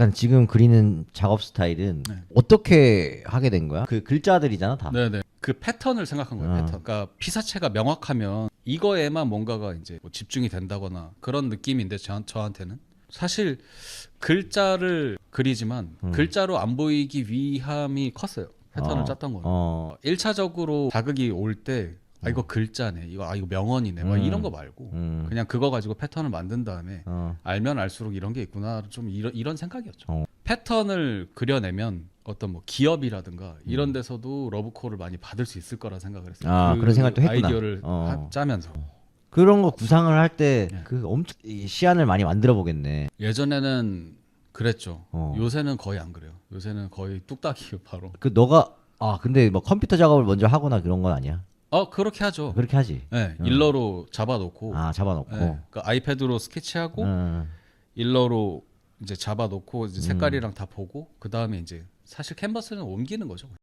약간 지금 그리는 작업 스타일은 네. 어떻게 하게 된 거야? 그 글자들이잖아 다. 네네. 그 패턴을 생각한 거예요. 아. 패턴. 그러니까 피사체가 명확하면 이거에만 뭔가가 이제 뭐 집중이 된다거나 그런 느낌인데 저, 저한테는 사실 글자를 그리지만 음. 글자로 안 보이기 위함이 컸어요. 패턴을 어. 짰던 거는. 어. 1차적으로 자극이 올 때 아 이거 글자네. 이거 아 이거 명언이네. 막 음. 이런 거 말고 음. 그냥 그거 가지고 패턴을 만든 다음에 어. 알면 알수록 이런 게 있구나. 좀 이런 이런 생각이었죠. 어. 패턴을 그려내면 어떤 뭐 기업이라든가 음. 이런 데서도 러브콜을 많이 받을 수 있을 거라 생각을 했어요. 아, 그런 생각도 했구나. 아이디어를 어. 하- 짜면서 그런 거 구상을 할 때 네. 그 엄청 이 시안을 많이 만들어 보겠네. 예전에는 그랬죠. 어. 요새는 거의 안 그래요. 요새는 거의 뚝딱이요 바로. 그 너가 아 근데 뭐 컴퓨터 작업을 먼저 하거나 그런 건 아니야? 어 그렇게 하죠. 그렇게 하지. 네, 일러로 잡아놓고 아 잡아놓고. 네, 그 아이패드로 스케치하고 음. 일러로 이제 잡아놓고 이제 색깔이랑 다 보고 그 다음에 이제 사실 캔버스는 옮기는 거죠.